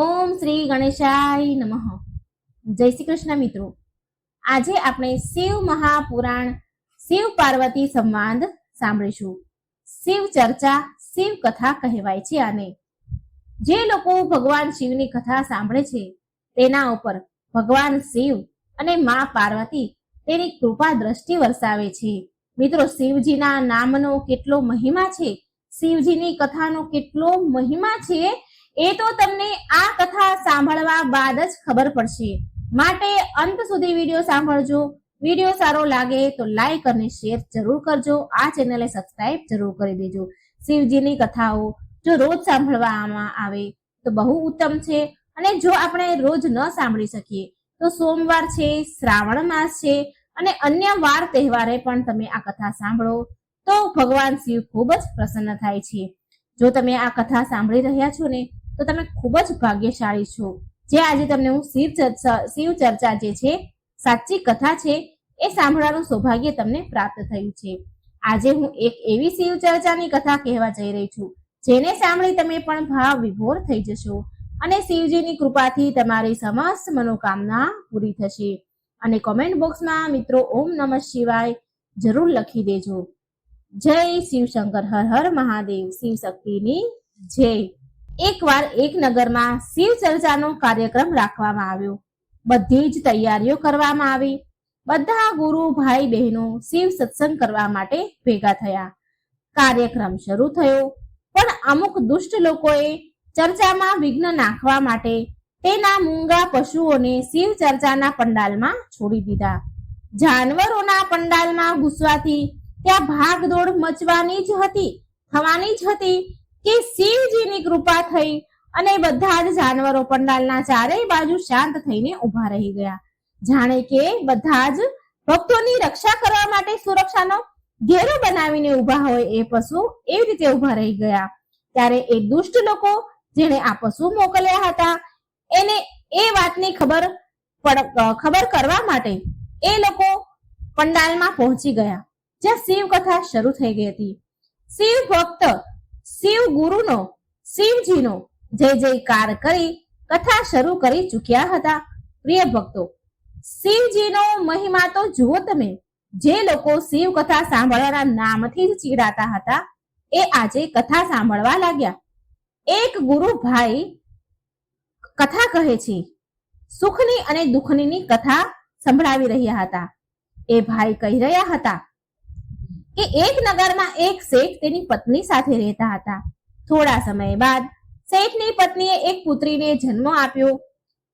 ઓમ શ્રી ગણેશાય નમઃ. જય શ્રી કૃષ્ણ મિત્રો. આજે આપણે શિવ મહાપુરાણ, શિવ પાર્વતી સંવાદ સાંભળીશું. શિવ ચર્ચા, શિવ કથા કહેવાય છે આને. જે લોકો ભગવાન શિવની કથા સાંભળે છે, તેના ઉપર ભગવાન શિવ અને મા પાર્વતી તેની કૃપા દ્રષ્ટિ વરસાવે છે. મિત્રો, શિવજીના નામનો કેટલો મહિમા છે? શિવજીની કથાનો કેટલો મહિમા છે? એ તો તમને આ કથા સાંભળવા બાદ જ ખબર પડશે. માટે અંત સુધી વીડિયો સાંભળજો. વીડિયો સારો લાગે તો લાઈક અને શેર જરૂર કરજો. આ ચેનલને સબસ્ક્રાઇબ જરૂર કરી દેજો. શિવજીની કથાઓ જો રોજ સાંભળવામાં આવે તો બહુ ઉત્તમ છે. અને જો આપણે રોજ ન સાંભળી શકીએ તો સોમવાર છે, શ્રાવણ માસ છે અને અન્ય વાર તહેવારે પણ તમે આ કથા સાંભળો તો ભગવાન શિવ ખૂબ જ પ્રસન્ન થાય છે. જો તમે આ કથા સાંભળી રહ્યા છો ને તો તમે ખૂબ જ ભાગ્યશાળી છો. જે આજે તમને હું શિવ શિવ ચર્ચા જે છે, સાચી કથા છે, એ સાંભળવાનું સૌભાગ્ય તમને પ્રાપ્ત થયું છે. આજે હું એક એવી શિવ ચર્ચાની કથા કહેવા જઈ રહી છું, જેને સાંભળી તમે પણ ભાવ વિભોર થઈ જશો અને શિવજીની કૃપાથી તમારી સમસ્ત મનોકામના પૂરી થશે. અને કોમેન્ટ બોક્સમાં મિત્રો ઓમ નમઃ શિવાય જરૂર લખી દેજો. જય શિવશંકર, હર હર મહાદેવ શિવ શક્તિની જય. એકવાર એક નગરમાં શિવ ચર્ચાનો કાર્યક્રમ રાખવામાં આવ્યો. બધી જ તૈયારીઓ કરવામાં આવી. બધા ગુરુ, ભાઈ, બહેનો શિવ સત્સંગ કરવા માટે ભેગા થયા. કાર્યક્રમ શરૂ થયો. પણ અમુક દુષ્ટ લોકોએ ચર્ચામાં વિઘ્ન નાખવા માટે તેના મૂંગા પશુઓને શિવ ચર્ચાના પંડાલમાં છોડી દીધા. જાનવરોના પંડાલમાં ઘૂસવાથી ત્યાં ભાગદોડ મચવાની જ હતી, થવાની જ હતી. કે શિવજીની કૃપા થઈ અને બધા જ જાનવરો પંડાલના ચારેય બાજુ શાંત થઈને ઊભા રહી ગયા. જાણે કે બધા જ ભક્તોની રક્ષા કરવા માટે સુરક્ષાનો ઘેરો બનાવીને ઊભા હોય એ પશુ એ રીતે ઊભા રહી ગયા. ત્યારે એ દુષ્ટ લોકો જેણે આ પશુ મોકલ્યા હતા, એને એ વાતની ખબર ખબર કરવા માટે એ લોકો પંડાલમાં પહોંચી ગયા, જ્યાં શિવ કથા શરૂ થઈ ગઈ હતી. શિવ ભક્ત શિવ ગુરુનો, શિવજીનો જય જયકાર કરી કથા શરૂ કરી ચૂક્યા હતા. પ્રિય ભક્તો, શિવજીનો મહિમા તો જુઓ તમે. જે લોકો શિવ કથા સાંભળવાના નામથી જ ચીડાતા હતા, એ આજે કથા સાંભળવા લાગ્યા. એક ગુરુ ભાઈ કથા કહે છે, સુખની અને દુઃખની કથા સંભળાવી રહ્યા હતા. એ ભાઈ કહી રહ્યા હતા કે એક નગરમાં એક શેઠ તેની પત્ની સાથે રહેતા હતા. થોડા સમય બાદ શેઠની પત્નીએ એક પુત્રીને જન્મ આપ્યો.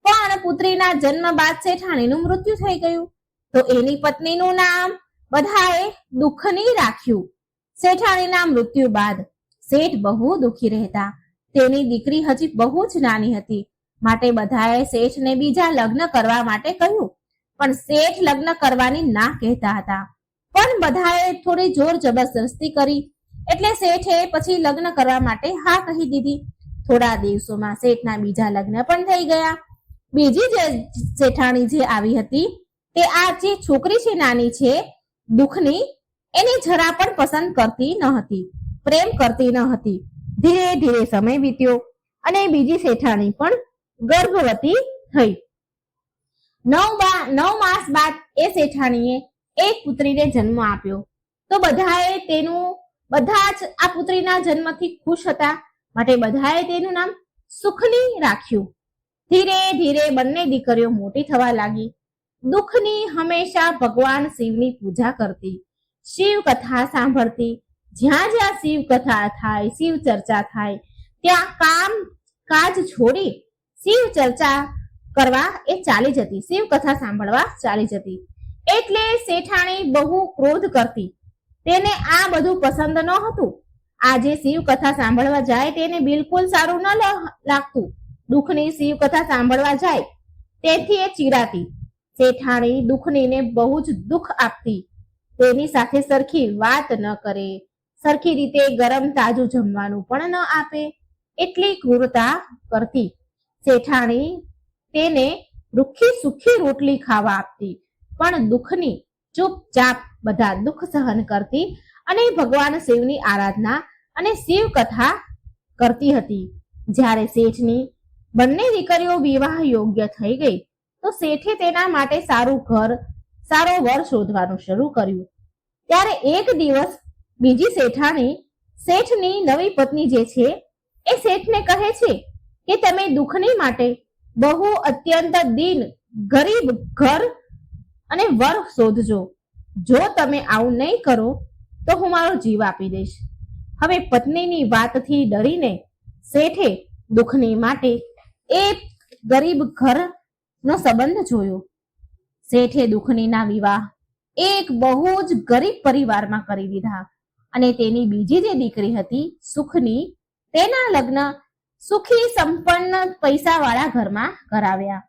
પણ પુત્રીના જન્મ બાદ શેઠાણીનું મૃત્યુ થઈ ગયું. તો એની પત્નીનું નામ બધાએ દુઃખની રાખ્યું. શેઠાણીના મૃત્યુ બાદ શેઠ બહુ દુઃખી રહેતા. તેની દીકરી હજી બહુ જ નાની હતી. માટે બધાએ શેઠને બીજા લગ્ન કરવા માટે કહ્યું. પણ શેઠ લગ્ન કરવાની ના કહેતા હતા. પણ બધાએ થોડી જોર જબરદસ્તી કરી. એટલે શેઠે પછી લગ્ન કરવા માટે હા કહી દીધી. થોડા દિવસોમાં શેઠના બીજા લગ્ન પણ થઈ ગયા. બીજી જે શેઠાણી જે આવી હતી, તે આ જે છોકરી છે, નાની છે, દુઃખની, એને જરા પણ પસંદ કરતી ન હતી, પ્રેમ કરતી ન હતી. ધીરે ધીરે સમય વીત્યો અને બીજી શેઠાણી પણ ગર્ભવતી થઈ. નવ નવ માસ બાદ એ શેઠાણીએ એક પુત્રીને જન્મ આપ્યો. તો બધાએ તેનું, બધા જ આ પુત્રીના જન્મથી ખુશ હતા. માટે બધાએ તેનું નામ સુખની રાખ્યું. ધીરે ધીરે બંને દીકરીઓ મોટી થવા લાગી. દુઃખની હંમેશા ભગવાન શિવની પૂજા કરતી. શિવ કથા સાંભળતી. જ્યાં જ્યાં શિવ કથા થાય, શિવ ચર્ચા થાય, ત્યાં કામ, કાજ છોડી શિવ ચર્ચા કરવા એ ચાલી જતી. શિવ કથા સાંભળવા ચાલી જતી. એટલે શેઠાણી બહુ ક્રોધ કરતી. તેને આ બધું પસંદ ન હતું. આજે શિવ કથા સાંભળવા જાય તેને બિલકુલ સારું ન લાગતું. દુઃખની શિવ કથા સાંભળવા જાય તેથી એ ચીરાતી. શેઠાણી દુઃખનીને બહુ જ દુઃખ આપતી. તેની સાથે સરખી વાત ન કરે. સરખી રીતે ગરમ તાજું જમવાનું પણ ન આપે. એટલી ક્રૂરતા કરતી. શેઠાણી તેને રૂખી સુખી રોટલી ખાવા આપતી. પણ દુઃખની ચૂપચાપ બધા દુઃખ સહન કરતી અને ભગવાન શિવની આરાધના અને શિવ કથા કરતી હતી. જ્યારે શેઠની બંને દીકરીઓ વિવાહ યોગ્ય થઈ ગઈ, તો શેઠે તેના માટે સારું ઘર, સારો વર શોધવાનું શરૂ કર્યું. ત્યારે એક દિવસ બીજી શેઠાણી, શેઠની નવી પત્ની જે છે, એ શેઠને કહે છે કે, તમે દુઃખની માટે બહુ અત્યંત દિન ગરીબ ઘર અને વર શોધજો. જો તમે આવું નહીં કરો, તો હું મારો જીવ આપી દઈશ. હવે પત્નીની વાતથી ડરીને શેઠે દુઃખની માટે એ ગરીબ ઘરનો સંબંધ જોયો. શેઠે દુઃખનીના વિવાહ એક બહુ જ ગરીબ પરિવારમાં કરી દીધા અને તેની બીજી જે દીકરી હતી, સુખની, તેના લગ્ન સુખી સંપન્ન પૈસાવાળા ઘરમાં કરાવ્યા.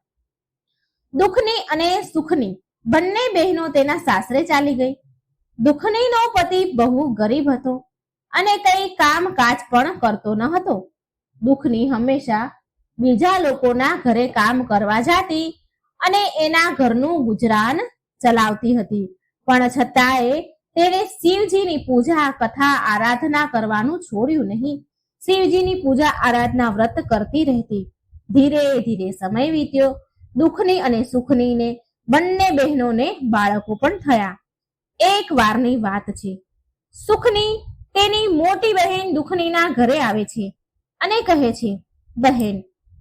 દુઃખની અને સુખની બંને બહેનો તેના સાસરે ચાલી ગઈ. દુઃખનીનો પતિ બહુ ગરીબ હતો અને કઈ કામકાજ પણ કરતો ન હતો. દુઃખની હંમેશા બીજા લોકોના ઘરે કામ કરવા જાતી અને એના ઘરનું ગુજરાન ચલાવતી હતી. પણ છતાંય તેણે શિવજીની પૂજા, કથા, આરાધના કરવાનું છોડ્યું નહીં. શિવજીની પૂજા આરાધના વ્રત કરતી રહેતી. ધીરે ધીરે સમય વીત્યો. દુઃખની અને સુખનીને બંને બહેનોને બાળકો પણ થયા. એક વારની વાત છે. સુખની તેની મોટી બહેન દુઃખનીના ઘરે આવે છે અને કહે છે, બહેન,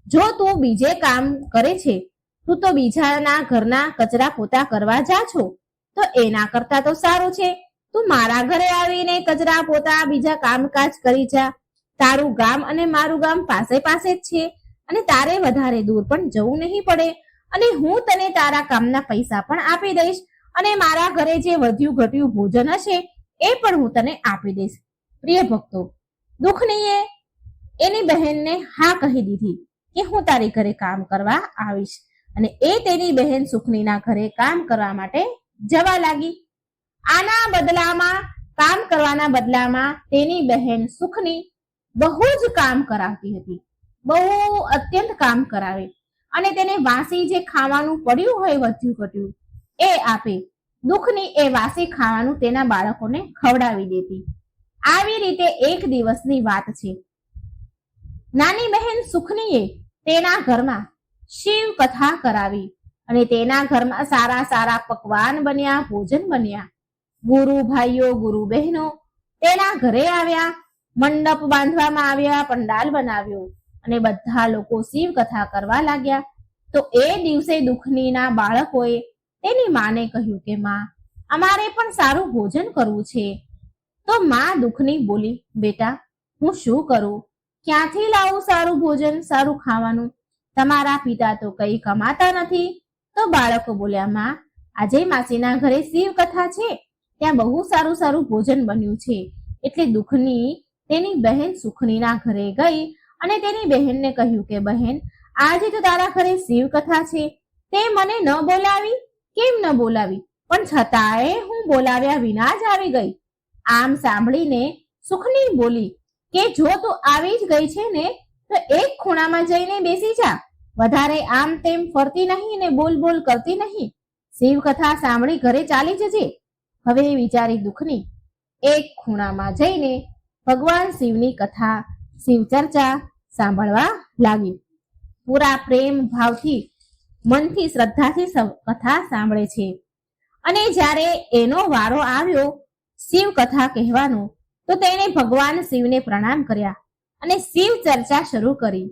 જો તું બીજે કામ કરે છે, તું તો બીજાના ઘરના કચરા પોતા કરવા જા છો. તો એના કરતા તો સારું છે. તું મારા ઘરે આવીને કચરા પોતા બીજા કામકાજ કરી જા. તારું ગામ અને મારું ગામ પાસે પાસે જ છે અને તારે વધારે દૂર પણ જવું નહીં પડે. અને હું તને તારા કામના પૈસા પણ આપી દઈશ અને મારા ઘરે જે વધ્યું ઘટ્યું ભોજન હશે એ પણ હું તને આપી દઈશ. પ્રિય ભક્તો, દુઃખનીએ એની બહેનને હા કહી દીધી કે હું તારી ઘરે કામ કરવા આવીશ અને એ તેની બહેન સુખનીના ઘરે કામ કરવા માટે જવા લાગી. આના બદલામાં, કામ કરવાના બદલામાં તેની બહેન સુખની બહુ જ કામ કરાવતી હતી. બહુ અત્યંત કામ કરાવે. અને તેને વાસી જે ખાવાનું પડ્યું હોય વધ્યું ઘટ્યું એ આપે. દુઃખની એ વાસી ખાવાનું તેના બાળકોને ખવડાવી દેતી. આવી રીતે એક દિવસની વાત છે. નાની બહેન સુખનીએ તેના ઘરમાં શિવ કથા કરાવી અને તેના ઘરમાં સારા સારા પકવાન બન્યા, ભોજન બન્યા. ગુરુ ભાઈઓ, ગુરુ બહેનો તેના ઘરે આવ્યા, મંડપ બાંધવામાં આવ્યા, પંડાલ બનાવ્યો. અને બધા લોકો શિવ કથા કરવા લાગ્યા. તો એ દિવસે દુઃખનીના બાળકોએ તેની માને કહ્યું કે, માં, અમારે પણ સારું ભોજન કરવું છે. તો માં દુઃખની બોલી, બેટા, હું શું કરું? ક્યાંથી લાવું સારું ભોજન, સારું ખાવાનું? તમારા પિતા તો કઈ કમાતા નથી. તો બાળકો બોલ્યા, માં, આજે માસીના ઘરે શિવ કથા છે. ત્યાં બહુ સારું સારું ભોજન બન્યું છે. એટલે દુઃખની તેની બહેન સુખનીના ઘરે ગઈ અને તેની બહેનને કહ્યું કે, બહેન, આજે તો તારા ઘરે શિવ કથા છે. તે મને ન બોલાવી? કેમ ન બોલાવી? પણ છતાંય હું બોલાવ્યા વિના જ આવી ગઈ. આમ સાંભળીને સુખની બોલી કે, જો તું આવી જ ગઈ છે ને, તો એક ખૂણામાં જઈને બેસી જા. વધારે આમ તેમ ફરતી નહીં ને બોલ બોલ કરતી નહીં. શિવ કથા સાંભળી ઘરે ચાલી જજે. હવે વિચારી દુઃખની એક ખૂણામાં જઈને ભગવાન શિવની કથા, શિવ ચર્ચા સાંભળવા લાગ્યું. પૂરા પ્રેમ ભાવથી, મનથી, શ્રદ્ધાથી કથા સાંભળે છે. અને જ્યારે એનો વારો આવ્યો, શિવ કથા કહેવાનો, તો તેણે ભગવાન શિવને પ્રણામ કર્યા અને શિવ ચર્ચા શરૂ કરી.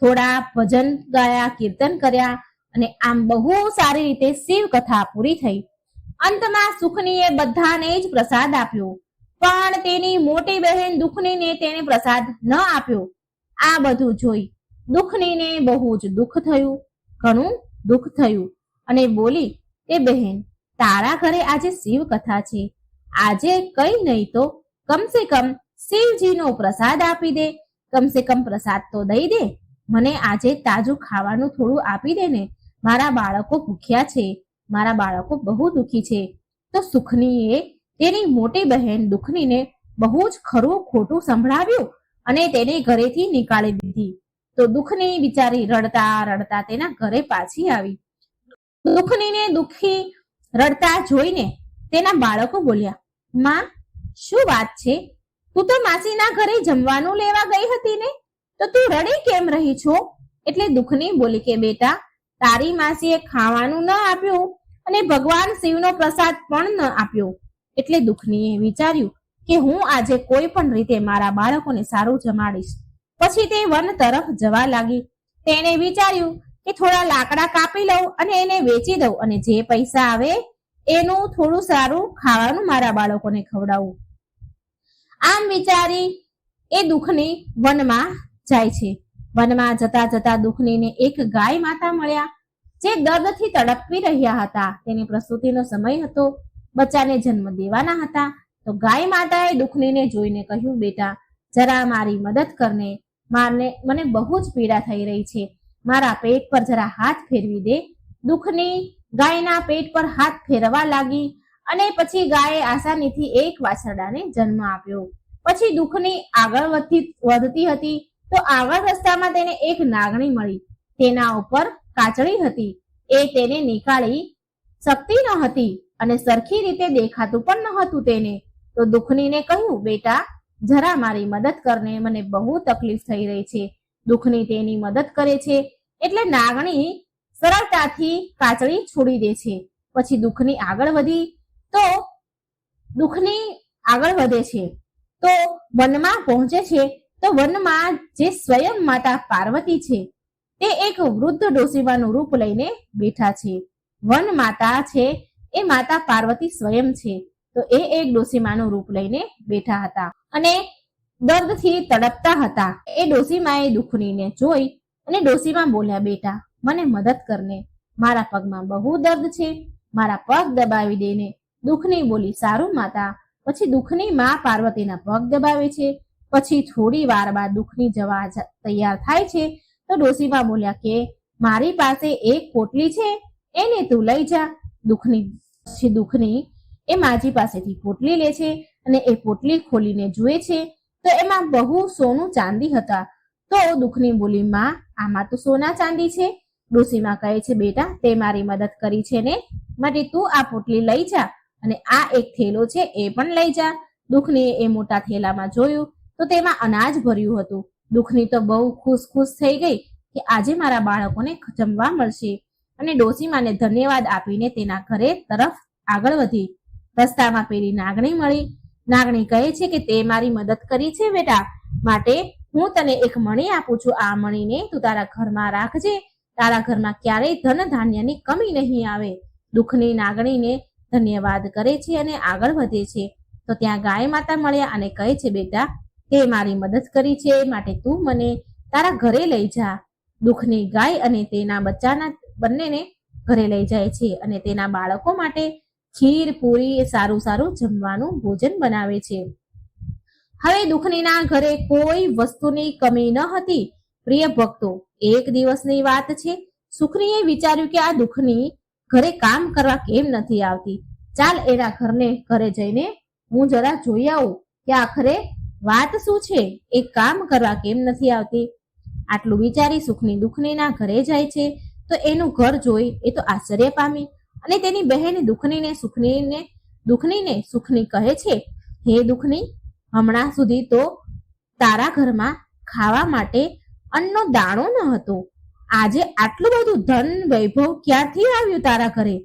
થોડા ભજન ગાયા, કીર્તન કર્યા અને આમ બહુ સારી રીતે શિવ કથા પૂરી થઈ. અંતમાં સુખનીએ બધાને જ પ્રસાદ આપ્યો. પણ તેની મોટી બહેન દુઃખનીને તેને પ્રસાદ ન આપ્યો. આ બધું જોઈ દુઃખનીને બહુ જ દુઃખ થયું, ઘણું દુઃખ થયું અને બોલી, એ બહેન, તારા ઘરે આજે શિવ કથા છે. આજે કઈ નહીં તો કમસે કમ શિવજીનો પ્રસાદ આપી દે. કમસે કમ પ્રસાદ તો દઈ દે. મને આજે તાજું ખાવાનું થોડું આપી દે ને. મારા બાળકો ભૂખ્યા છે. મારા બાળકો બહુ દુખી છે. તો સુખનીએ તેની મોટી બહેન દુખનીને બહુ જ ખરું ખોટું સંભળાવ્યું. અને તેને ઘરેથી નીકાળી દીધી. તો દુઃખની બિચારી રડતા રડતા તેના ઘરે પાછી આવી. દુઃખનીને દુઃખી રડતા જોઈને તેના બાળકો બોલ્યા, માં, શું વાત છે? તું તો માસીના ઘરે જમવાનું લેવા ગઈ હતી ને? તો તું રડી કેમ રહી છો? એટલે દુઃખની બોલી કે, બેટા, તારી માસીએ ખાવાનું ન આપ્યું અને ભગવાન શિવનો પ્રસાદ પણ ન આપ્યો. એટલે દુઃખનીએ વિચાર્યું કે હું આજે કોઈ પણ રીતે મારા બાળકોને સારું જમાડીશ. પછી તે વન તરફ જવા લાગી. તેણે વિચાર્યું કે થોડા લાકડા કાપી લઉં અને એને વેચી દઉં અને જે પૈસા આવે એનું થોડું સારું ખાવાનું મારા બાળકોને ખવડાવું. આમ વિચારી એ દુઃખની વનમાં જાય છે. વનમાં જતા જતા દુઃખનીને એક ગાય માતા મળ્યા, જે દર્દથી તડપી રહ્યા હતા. તેની પ્રસૂતિનો સમય હતો. બચ્ચાને જન્મ દેવાના હતા. તો ગાય માતાએ દુખનીને જોઈને કહ્યું, બેટા, જરા મારી મદદ કરને. મારને, મને બહુ જ પીડા થઈ રહી છે. મારા પેટ પર જરા હાથ ફેરવી દે. દુઃખની ગાયના પેટ પર હાથ ફેરવા લાગી અને પછી ગાયે આસાનીથી એક વાછરડાને જન્મ આપ્યો. પછી દુઃખની આગળ વધતી વધતી હતી તો આગળ રસ્તામાં તેને એક નાગણી મળી. તેના ઉપર કાચળી હતી. એ તેને નીકાળી શકતી ન હતી અને સરખી રીતે દેખાતું પણ ન હતું તેને. તો દુઃખનીને કહ્યું, બેટા, જરા મારી મદદ કરને, મને બહુ તકલીફ થઈ રહી છે. દુઃખની તેની મદદ કરે છે, એટલે નાગણી સરળતાથી કાચળી છોડી દે છે. પછી દુઃખની આગળ વધી, તો દુઃખની આગળ વધે છે. તો વનમાં પહોંચે છે, તો વનમાં જે સ્વયં માતા પાર્વતી છે, તે એક વૃદ્ધ ડોસીમાનું રૂપ લઈને બેઠા છે. વન માતા છે, એ માતા પાર્વતી સ્વયં છે. તો એ એક ડોસીમાનું રૂપ લઈને બેઠા હતા અને દર્દથી તડપતા હતા. એ ડોસીમાએ દુખનીને જોઈ અને ડોસીમાં બોલ્યા, બેટા, મને મદદ કરને. મારા પગમાં બહુ દર્દ છે. મારા પગ દબાવી દેને. દુઃખની બોલી, સારું માતા. પછી દુઃખની માં પાર્વતીના પગ દબાવે છે. પછી થોડી વાર બાદ દુઃખની જવા તૈયાર થાય છે. તો ડોસીમા બોલ્યા, કે મારી પાસે એક પોટલી છે. એને તું લઈ જા. દુઃખની, પછી દુઃખની એ માજી પાસેથી પોટલી લે છે અને એ પોટલી ખોલીને જુએ છે, તો એમાં બહુ સોનું ચાંદી હતા. તો દુઃખની બોલી, માં, આમાં તો સોના ચાંદી છે. ડોસીમાં કહે છે, બેટા, તે મારી મદદ કરી છે ને? માટે તું આ પોટલી લઈ જા અને આ એક થેલો છે, એ પણ લઈ જા. દુઃખની એ મોટા થેલામાં જોયું, તો તેમાં અનાજ ભર્યું હતું. દુઃખની તો બહુ ખુશ ખુશ થઈ ગઈ કે આજે મારા બાળકોને જમવા મળશે. અને ડોસીમાને ધન્યવાદ આપીને તેના ઘરે તરફ આગળ વધી. રસ્તામાં પેલી નાગણી મળી. નાગણી કહે છે કે તે મારી મદદ કરી છે બેટા. માટે હું તને એક મણી આપું છું. આ મણીને તું તારા ઘરમાં રાખજે. તારા ઘરમાં ક્યારેય ધન ધાન્યની કમી નહીં આવે. દુઃખની નાગણીને ધન્યવાદ કરે છે અને આગળ વધે છે. તો ત્યાં ગાય માતા મળ્યા અને કહે છે, બેટા, તે મારી મદદ કરી છે. માટે તું મને તારા ઘરે લઈ જા. દુઃખની ગાય અને તેના બચ્ચાના બંનેને ઘરે લઈ જાય છે અને તેના બાળકો માટે ખીર, પૂરી સારું સારું જમવાનું ભોજન બનાવે છે. હવે દુઃખનીના ઘરે કોઈ વસ્તુની કમી ન હતી. પ્રિય ભક્તો, એક દિવસની વાત છે. સુખનીએ વિચાર્યું કે આ દુઃખની ઘરે કામ કરવા કેમ નથી આવતી. ચાલ એના ઘરને ઘરે જઈને હું જરા જોઈ આવું કે આખરે વાત શું છે? એ કામ કરવા કેમ નથી આવતી? આટલું વિચારી સુખની દુઃખનીના ઘરે જાય છે. તો એનું ઘર જોઈ એ તો આશ્ચર્ય પામી. અને તેની બહેન દુઃખનીને સુખનીને, દુઃખનીને સુખની કહે છે, હે દુઃખની, હમણાં સુધી તો તારા ઘરમાં ખાવા માટે અન્નનો દાણો ન હતો. આજે આટલું બધું ધન વૈભવ ક્યાંથી આવ્યું તારા ઘરે?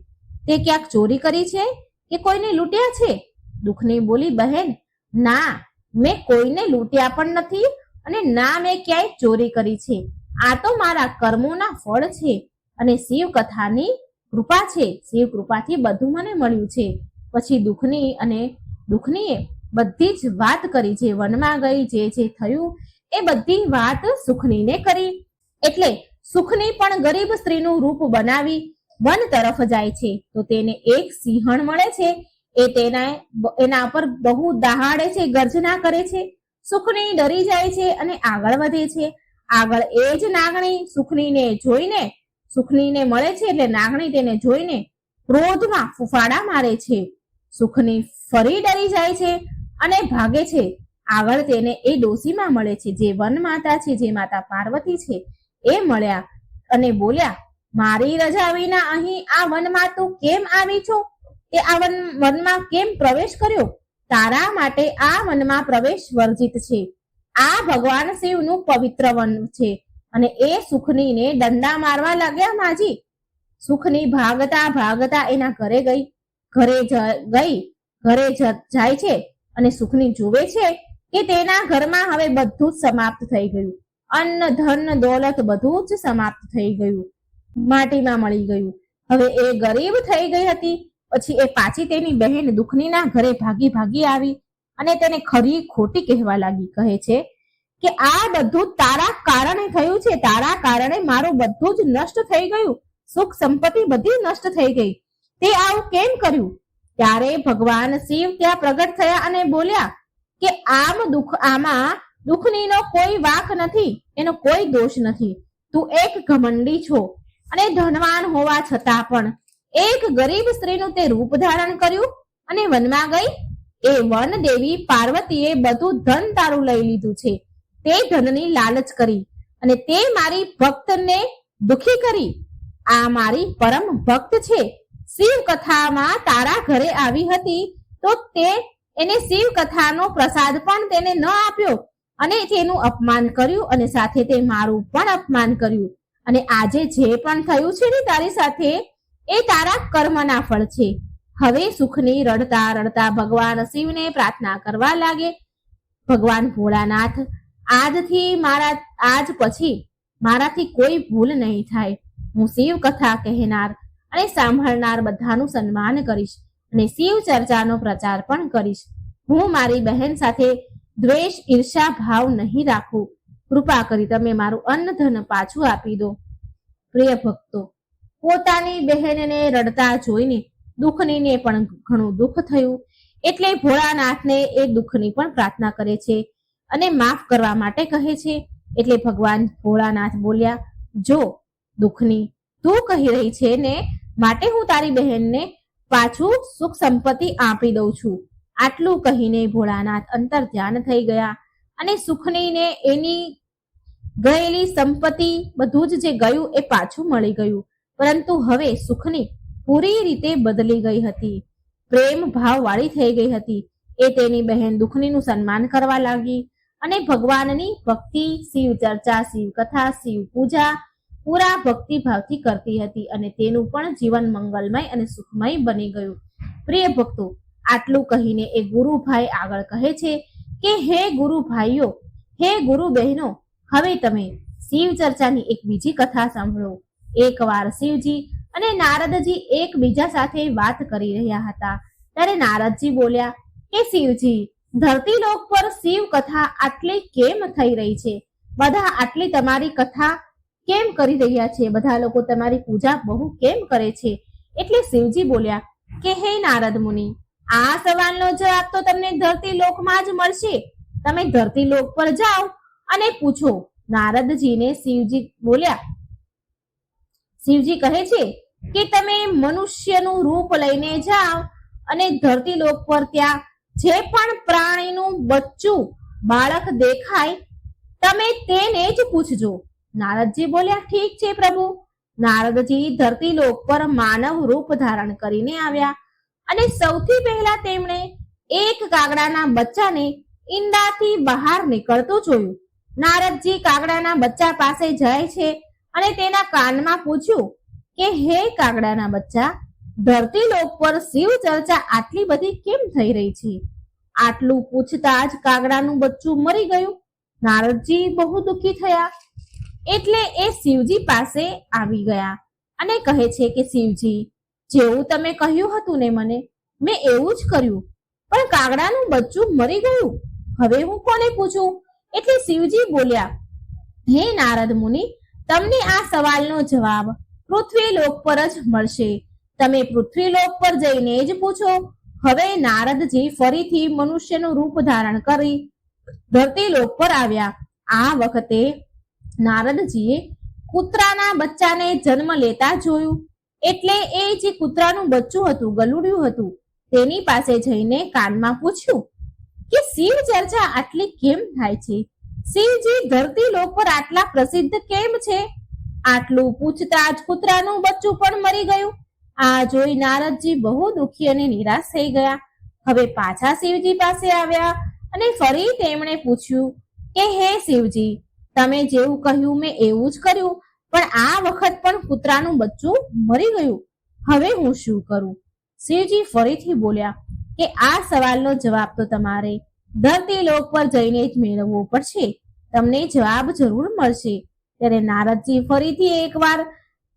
તે ક્યાંક ચોરી કરી છે કે કોઈને લૂંટ્યા છે? દુઃખની બોલી, બહેન, ના, મેં કોઈને લૂંટ્યા પણ નથી અને ના, મેં ક્યાંય ચોરી કરી છે. આ તો મારા કર્મોના ફળ છે અને શિવ કથાની કૃપા છે, શિવ કૃપાથી બધું મને મળ્યું છે. પછી દુઃખની અને દુઃખનીએ બધી જ વાત કરી, જે વનમાં ગઈ, જે જે થયું, એ બધી વાત સુખનીને કરી. એટલે સુખની પણ ગરીબ સ્ત્રીનું રૂપ બનાવી વન તરફ જાય છે. તો તેને એક સિંહણ મળે છે. એ તેના, એના પર બહુ દહાડે છે, ગર્જના કરે છે. સુખની ડરી જાય છે અને આગળ વધે છે. આગળ એ જ નાગણી સુખનીને જોઈને સુખનીને મળે છે એટલે નાગણી તેને જોઈને ક્રોધમાં ફૂફાડા મારે છે. સુખની ફરી ડરી જાય છે અને ભાગે છે. આગળ તેને એ ડોસીમાં મળે છે જે વન માતા છે, જે માતા પાર્વતી છે. એ મળ્યા અને બોલ્યા, મારી રજા વિના અહીં આ વનમાં તું કેમ આવી છો? તે આ વન, વનમાં કેમ પ્રવેશ કર્યો? તારા માટે આ વનમાં પ્રવેશ વર્જિત છે. આ ભગવાન શિવનું પવિત્ર વન છે. અને એ સુખનીને દંડા મારવા લાગ્યા માજી. સુખની ભાગતા ભાગતા એના ઘરે ગઈ. ઘરે ગઈ, ઘરે જાય છે અને સુખની જુએ છે કે તેના ઘરમાં હવે બધું જ સમાપ્ત થઈ ગયું. અન્ન, ધન, દોલત બધું જ સમાપ્ત થઈ ગયું. માટીમાં મળી ગયું. હવે એ ગરીબ થઈ ગઈ હતી. પછી એ પાછી તેની બહેન દુખનીના ઘરે ભાગી ભાગી આવી અને તેને ખરી ખોટી કહેવા લાગી. કહે છે કે આ બધું તારા કારણે થયું છે. તારા કારણે મારું બધું જ નષ્ટ થઈ ગયું. સુખ સંપત્તિ બધી નષ્ટ થઈ ગઈ. તે આવું કેમ કર્યું? ત્યારે ભગવાન શિવ ત્યાં પ્રગટ થયા અને બોલ્યા કે આમ દુઃખ આમાં દુઃખનીનો કોઈ વાંક નથી. એનો કોઈ દોષ નથી. તું એક ઘમંડી છો અને ધનવાન હોવા છતાં પણ એક ગરીબ સ્ત્રીનું તે રૂપ ધારણ કર્યું અને વનમાં ગઈ. એ વન દેવી પાર્વતીએ બધું ધન તારું લઈ લીધું છે. તે ધનની લાલચ કરી અને તે મારી ભક્તને દુખી કરી. આ મારી પરમ ભક્ત છે. શિવ કથામાં તારા ઘરે આવી હતી તો તે એને શિવ કથાનો પ્રસાદ પણ તેને ન આપ્યો અને તેનું અપમાન કર્યું અને સાથે તે મારું પણ અપમાન કર્યું. અને આજે જે પણ થયું છે ને તારી સાથે, એ તારા કર્મના ફળ છે. હવે સુખની રડતા રડતા ભગવાન શિવને પ્રાર્થના કરવા લાગે. ભગવાન ભોળાનાથ આજથી મારા, આજ પછી મારાથી કોઈ ભૂલ નહીં થાય. હું શિવ કથા કહેનાર અને સાંભળનાર બધાનું સન્માન કરીશ અને શિવ ચર્ચાનો પ્રચાર પણ કરીશ. હું મારી બહેન સાથે દ્વેષ ઈર્ષા ભાવ નહીં રાખું. કૃપા કરી તમે મારું અન્ન ધન પાછું આપી દો. પ્રિય ભક્તો, પોતાની બહેનને રડતા જોઈને દુઃખનીને પણ ઘણું દુઃખ થયું. એટલે ભોળાનાથને એ દુઃખની પણ પ્રાર્થના કરે છે. અને માફ કરવા માટે કહે છે. એટલે ભગવાન ભોળાનાથ બોલ્યા, જો દુઃખની તું કહી રહી છે ને, માટે હું તારી બહેનને પાછું સુખ સંપત્તિ આપી દઉં છું. આટલું કહીને ભોળાનાથ અંતર ધ્યાન થઈ ગયા અને સુખનીને એની ગયેલી સંપત્તિ બધું જ જે ગયું એ પાછું મળી ગયું. પરંતુ હવે સુખની પૂરી રીતે બદલી ગઈ હતી. પ્રેમ ભાવ વાળી થઈ ગઈ હતી. એ તેની બહેન દુખનીનું સન્માન કરવા લાગી. અને ભગવાનની ભક્તિ, શિવ ચર્ચા, શિવ કથા, શિવ પૂજા પૂરા ભક્તિ ભાવથી કરતી હતી અને તેનું પણ જીવન મંગલમય અને સુખમય બની ગયું. પ્રિય ભક્તો, આટલું કહીને એ ગુરુભાઈ આગળ કહે છે કે, હે ગુરુ ભાઈઓ હે ગુરુ બહેનો હવે તમે શિવ ચર્ચાની એક બીજી કથા સાંભળો. એકવાર શિવજી અને નારદજી એકબીજા સાથે વાત કરી રહ્યા હતા. ત્યારે નારદજી બોલ્યા કે શિવજી ધરતી લોક પર શિવ કથા આટલી કેમ થઈ રહી છે? બધા આટલી તમારી કથા કેમ કરી રહ્યા છે? બધા લોકો તમારી પૂજા બહુ કેમ કરે છે? એટલે શિવજી બોલ્યા, કે હે નારદ મુનિ, આ સવાલનો જવાબ તો તમને ધરતી લોકમાં જ મળશે. તમે ધરતી લોક પર જાઓ અને પૂછો. નારદજીને શિવજી બોલ્યા, શિવજી કહે છે કે તમે મનુષ્યનું રૂપ લઈને જાઓ અને ધરતી લોક પર ત્યાં જે પણ પ્રાણીનું બચ્ચું બાળક દેખાય, તમે તેને જ પૂછજો. નારદજી બોલ્યા, ઠીક છે પ્રભુ. નારદજી ધરતી લોક પર માનવ રૂપ ધારણ કરીને આવ્યા અને સૌથી પહેલા તેમણે એક કાગડાના બચ્ચાને ઈંડાથી બહાર નીકળતું જોયું. નારદજી કાગડાના બચ્ચા પાસે જાય છે અને તેના કાનમાં પૂછ્યું કે, હે કાગડાના બચ્ચા ધરતી લોક પર શિવ ચર્ચા આટલી બધી કેમ થઈ રહી છે? આટલું પૂછતા જ કાગડાનું બચ્ચું મરી ગયું. નારદજી બહુ દુઃખી થયા. એટલે એ શિવજી પાસે આવી ગયા અને કહે છે કે, શિવજી, જેવું તમે કહ્યું હતું ને મને, મેં એવું જ કર્યું. પણ કાગડાનું બચ્ચું મરી ગયું? હવે હું કોને પૂછું? એટલે શિવજી બોલ્યા, હે નારદ મુનિ, તમને આ સવાલનો જવાબ પૃથ્વી લોક પર જ મળશે. તમે પૃથ્વી લોક પર જઈને જ પૂછો, હવે નારદજી ફરીથી મનુષ્યનું રૂપ ધારણ કરી ધરતી લોક પર આવ્યા. આ વખતે નારદજીએ કૂતરાના બચ્ચાને જન્મ લેતા જોયું. એટલે એ જે કૂતરાનું બચ્ચું હતું, ગલુડિયું હતું. તેની પાસે જઈને કાનમાં પૂછ્યું, કે શિવ ચર્ચા આટલી કેમ થાય છે? શિવજી ધરતી લોક પર આટલા પ્રસિદ્ધ કેમ છે? આટલું પૂછતા જ કૂતરાનું બચ્ચું પણ મરી ગયું. આ જોઈ નારદજી બહુ દુઃખી અને નિરાશ થઈ ગયા. હવે પાછા શિવજી પાસે આવ્યા અને ફરી તેમણે પૂછ્યું કે, હે શિવજી, તમે જેવું કહ્યું મેં એવું જ કર્યું, પણ આ વખત પણ કૂતરાનું બચ્ચું મરી ગયું. હવે હું શું કરું? શિવજી ફરીથી બોલ્યા કે, આ સવાલનો જવાબ તો તમારે ધરતી લોક પર જઈને જ મેળવવો પડશે. તમને જવાબ જરૂર મળશે. ત્યારે નારદજી ફરીથી એકવાર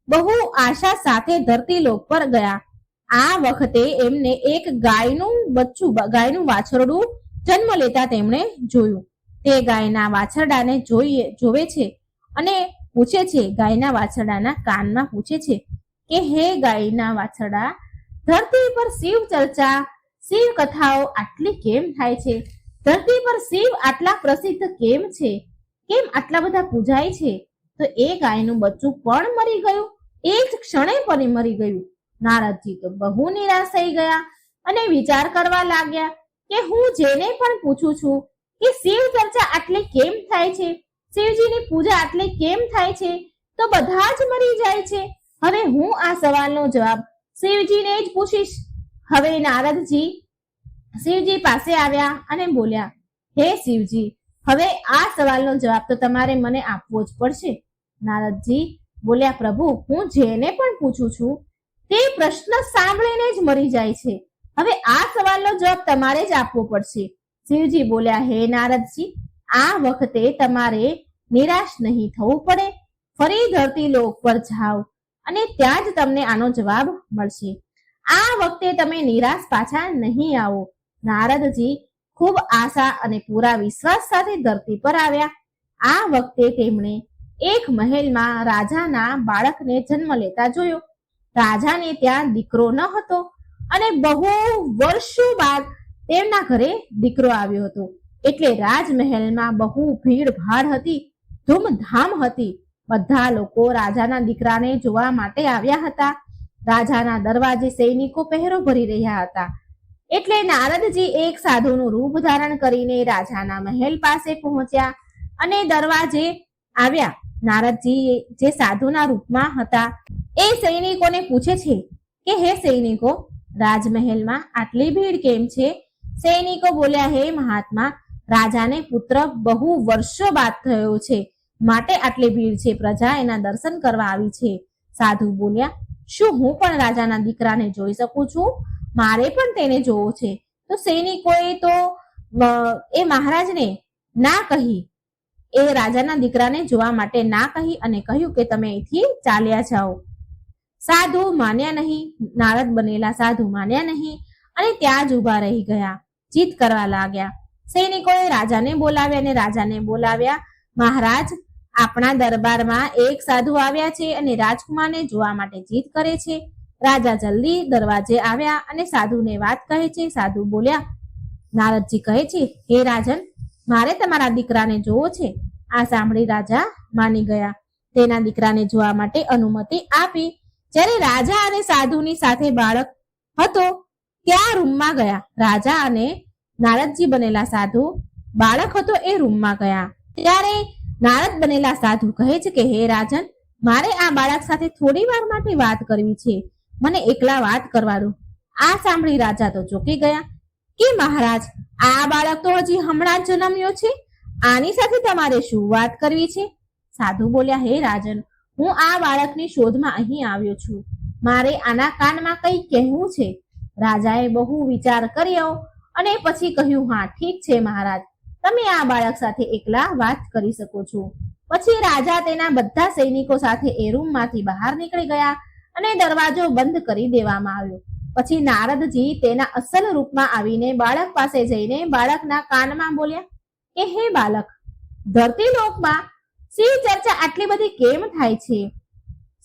બહુ આશા સાથે ધરતી લોક પર ગયા. આ વખતે એમને એક ગાયનું બચ્ચું ગાયનું વાછરડું જન્મ લેતા તેમણે જોયું. તે ગાયના વાછરડાને જોઈએ, જોવે છે અને પૂછે છે, ગાયના વાછરડાના કાનમાં પૂછે છે કે, હે ગાયના વાછરડા, ધરતી પર શિવ ચર્ચા, શિવ કથાઓ આટલી કેમ થાય છે? ધરતી પર શિવ આટલા પ્રસિદ્ધ કેમ છે? કેમ આટલા બધા પૂજાય છે? તો એ ગાયનું બચ્ચું પણ મરી ગયું. એ જ ક્ષણે પણ મરી ગયું. નારદજી તો બહુ નિરાશ થઈ ગયા અને વિચાર કરવા લાગ્યા કે હું જેને પણ પૂછું છું કે શિવ ચર્ચા આટલી કેમ થાય છે? શિવજીની પૂજા આટલી કેમ થાય છે? તો બધા જ મરી જાય છે. હવે હું આ સવાલનો જવાબ શિવજીને જ પૂછીશ. હવે નારદજી શિવજી પાસે આવ્યા અને બોલ્યા, હે શિવજી, હવે આ સવાલનો જવાબ તો તમારે મને આપવો જ પડશે. નારદજી બોલ્યા, પ્રભુ, હું જેને પણ પૂછું છું, તે પ્રશ્ન સાંભળીને જ મરી જાય છે. હવે આ સવાલનો જવાબ તમારે જ આપવો પડશે. શિવજી બોલ્યા, હે નારદજી, આ વખતે તમારે નિરાશ નહીં થવું પડે. ફરી ધરતી લોક પર જાઓ અને ત્યાં જ તમને આનો જવાબ મળશે. આ વખતે તમે નિરાશ પાછા નહીં આવો. નારદજી ખૂબ આશા અને પૂરા વિશ્વાસ સાથે ધરતી પર આવ્યા. આ વખતે તેમણે એક મહેલમાં રાજાના બાળકને જન્મ લેતા જોયો. રાજાને ત્યાં દીકરો ન હતો અને બહુ વર્ષો બાદ તેમના ઘરે દીકરો આવ્યો હતો. એટલે રાજમહેલમાં બહુ ભીડ ભાડ હતી, ધૂમધામ હતી. બધા લોકો રાજાના દીકરાને જોવા માટે આવ્યા હતા. રાજાના દરવાજે સૈનિકો પહેરો ભરી રહ્યા હતા. એટલે નારદજી એક સાધુનું રૂપ ધારણ કરીને રાજાના મહેલ પાસે પહોંચ્યા અને દરવાજે આવ્યા. નારદજી જે સાધુના રૂપમાં હતા, એ સૈનિકોને પૂછે છે કે, હે સૈનિકો, રાજમહેલમાં આટલી ભીડ કેમ છે? સૈનિકો બોલ્યા, હે મહાત્મા, રાજાને પુત્ર બહુ વર્ષો બાદ થયો છે, માટે આટલી ભીડ છે, પ્રજા એના દર્શન કરવા આવી છે. સાધુ બોલ્યા, શું હું પણ રાજાના દીકરાને જોઈ શકું છું? મારે પણ તેને જોવો છે. તો સૈનિકોએ તો એ મહારાજને ના કહી એ રાજાના દીકરાને જોવા માટે ના કહી અને કહ્યું કે તમે અહીંથી ચાલ્યા જાઓ. સાધુ માન્યા નહીં, નારદ બનેલા સાધુ માન્યા નહીં અને ત્યાં જ ઊભા રહી ગયા જીત કરવા લાગ્યા. સૈનિકોએ રાજાને બોલાવ્યા અને રાજાને બોલાવ્યા, મહારાજ, આપણા દરબારમાં એક સાધુ આવ્યા છે અને રાજકુમારને જોવા માટે જીત કરે છે. રાજા જલ્દી દરવાજે આવ્યા અને સાધુને વાત કહે છે. સાધુ બોલ્યા, નારદજી કહે છે, હે રાજન, મારે તમારા દીકરાને જોવો છે. આ સાંભળી રાજા માની ગયા. તેના દીકરાને જોવા માટે અનુમતિ આપી. જ્યારે રાજા અને સાધુની સાથે બાળક હતો, ત્યાં રૂમમાં ગયા. રાજા અને નારદજી બનેલા સાધુ બાળક હતો એ રૂમમાં ગયા. ત્યારે નારદ બનેલા સાધુ કહે છે કે, હે રાજન, મારે આ બાળક સાથે થોડી વાર માટે વાત કરવી છે. મને એકલા વાત કરવા દો. આ સાંભળી રાજા તો ચોંકી ગયા કે, મહારાજ, આ બાળક તો હજી હમણાં જન્મ્યો છે. આની સાથે તમારે શું વાત કરવી છે? સાધુ બોલ્યા, હે રાજન, હું આ બાળકની શોધમાં અહીં આવ્યો છું. મારે આના કાનમાં કંઈ કહેવું છે? રાજાએ બહુ વિચાર કર્યો અને પછી કહ્યું, હા, ઠીક છે મહારાજ, તમે આ બાળક સાથે એકલા વાત કરી શકો છો. પછી રાજા તેના બધા સૈનિકો સાથે એ રૂમમાંથી બહાર નીકળી ગયા અને દરવાજો બંધ કરી દેવામાં આવ્યો. પછી નારદજી તેના અસલ રૂપમાં આવીને બાળક પાસે જઈને બાળકના કાનમાં બોલ્યા કે હે બાળક ધરતી લોકમાં શિવ ચર્ચા આટલી બધી કેમ થાય છે?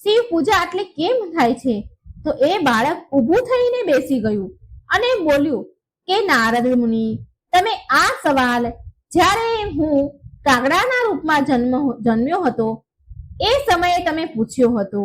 શિવ પૂજા આટલી કેમ થાય છે? તો એ બાળક ઊભું થઈને બેસી ગયું અને બોલ્યું, કે નારદ મુનિ, તમે આ સવાલ જ્યારે હું કાગડાના રૂપમાં જન્મ જન્મ્યો હતો, એ સમયે તમે પૂછ્યો હતો.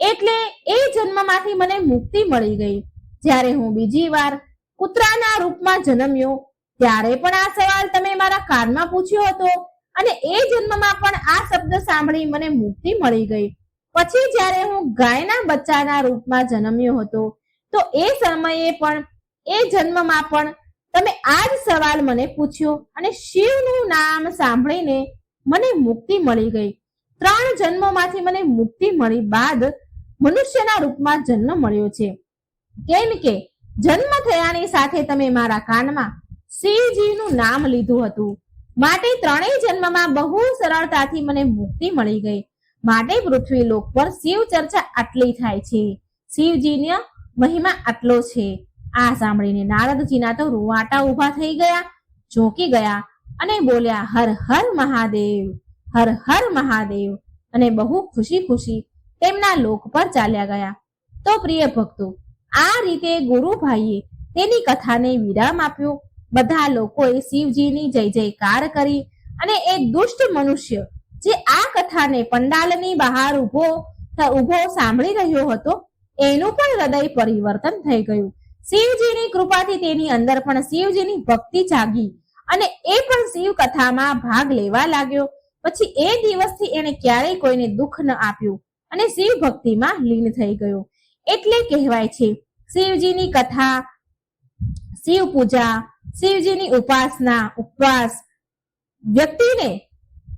એટલે એ જન્મમાંથી મને મુક્તિ મળી ગઈ. જ્યારે હું બીજી વાર કૂતરાના રૂપમાં જન્મ્યો ત્યારે પણ આ સવાલ તમે મારા કાનમાં પૂછ્યો હતો અને એ જન્મમાં પણ આ શબ્દ સાંભળી મને મુક્તિ મળી ગઈ. પછી જ્યારે હું ગાયના બચ્ચાના રૂપમાં જન્મ્યો હતો, તો એ સમયે પણ, એ જન્મમાં પણ તમે આ જ સવાલ મને પૂછ્યો અને શિવનું નામ સાંભળીને મને મુક્તિ મળી ગઈ. ત્રણ જન્મોમાંથી મને મુક્તિ મળી બાદ મનુષ્યના રૂપમાં જન્મ મળ્યો છે. કેમ કે જન્મ થયાની સાથે તમે મારા કાનમાં શિવજીનું નામ લીધું હતું. માટે ત્રણેય જન્મમાં બહુ સરળતાથી મને મુક્તિ મળી ગઈ. માટે પૃથ્વી લોક પર શિવ ચર્ચા આટલી થાય છે. શિવજીનો મહિમા આટલો છે. આ સાંભળીને નારદજીના તો રૂવાટા ઊભા થઈ ગયા ચોંકી ગયા અને બોલ્યા, હર હર મહાદેવ, હર હર મહાદેવ. અને બહુ ખુશી ખુશી તેમના લોક પર ચાલ્યા ગયા. તો પ્રિય ભક્તો, આ રીતે ગુરુભાઈએ તેની કથાને વિરામ આપ્યો. બધા લોકોએ શિવજીની જય જયકાર કરી અને એ દુષ્ટ મનુષ્ય જે આ કથાને પંડાલની બહાર ઊભો ઊભો સાંભળી રહ્યો હતો, એનું પણ હૃદય પરિવર્તન થઈ ગયું. શિવજીની કૃપાથી તેની અંદર પણ શિવજીની ભક્તિ જાગી અને એ પણ શિવ કથામાં ભાગ લેવા લાગ્યો. પછી એ દિવસથી એણે ક્યારેય કોઈને દુઃખ ન આપ્યું અને શિવ ભક્તિમાં લીન થઈ ગયો. એટલે કહેવાય છે, શિવજીની કથા, શિવ પૂજા શિવજીની ઉપાસના, ઉપવાસ વ્યક્તિને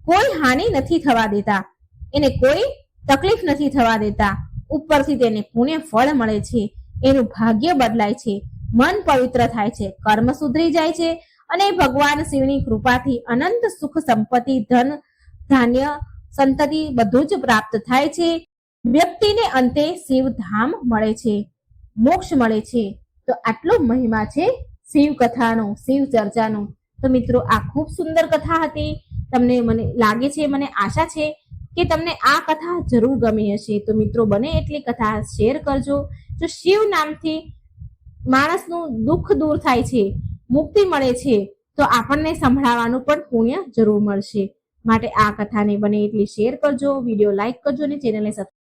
કોઈ હાનિ નથી થવા દેતા. એને કોઈ તકલીફ નથી થવા દેતા. ઉપરથી તેને પુણ્ય ફળ મળે છે. એનું ભાગ્ય બદલાય છે. મન પવિત્ર થાય છે. કર્મ સુધરી જાય છે. અને ભગવાન શિવની કૃપાથી અનંત સુખ સંપત્તિ, ધન, ધાન્ય સંતતિ બધું જ પ્રાપ્ત થાય છે. વ્યક્તિને અંતે શિવ ધામ મળે છે. મોક્ષ મળે છે. તો આટલો મહિમા છે. શિવ કથાનો શિવ ચર્ચાનો તો મિત્રો, આ ખૂબ સુંદર કથા હતી. તમને મને લાગે છે, મને આશા છે કે તમને આ કથા જરૂર ગમી હશે. તો મિત્રો, બને એટલી કથા શેર કરજો. જો શિવ નામથી માણસનું દુઃખ દૂર થાય છે, મુક્તિ મળે છે, તો આપણને સંભળાવવાનું પણ પુણ્ય જરૂર મળશે. માટે આ કથાને બને એટલી શેર કરજો, વીડિયો લાઈક કરજો અને ચેનલને સબસ્ક્રાઇબ